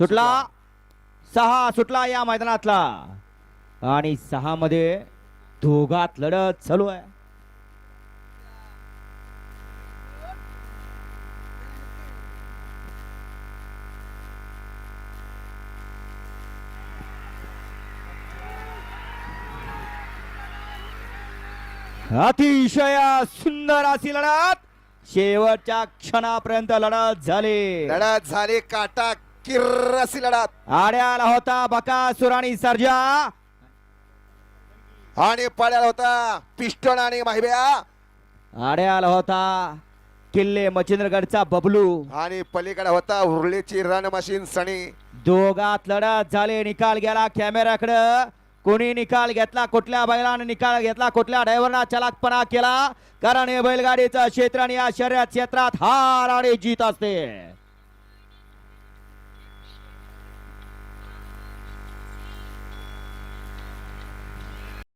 सुटला. सहा सुटला या मैदानातला. आणि सहा मध्ये दोघात लढत चालू आहे. अतिशय सुंदर अशी लढत. शेवटच्या क्षणापर्यंत लढत झाली. लढत झाली काटा अशी लढत आड्याला होता बकासूर आणि सर्जा. आणि पड्याला होता पिस्टन आणि माहिब्या. आड्याला होता किल्ले मच्छिंद्रगडचा बबलू. आणि पलीकडे होता उर्लीची रन मशीन सणी दोघात लढत झाले निकाल गेला कॅमेऱ्याकडं. कोणी निकाल घेतला कुठल्या बैलाने निकाल घेतला कुठल्या ड्रायव्हरना चलाकपणा केला? कारण हे बैलगाडीचं क्षेत्र आणि या शर्यत क्षेत्रात हार आणि जीत असते.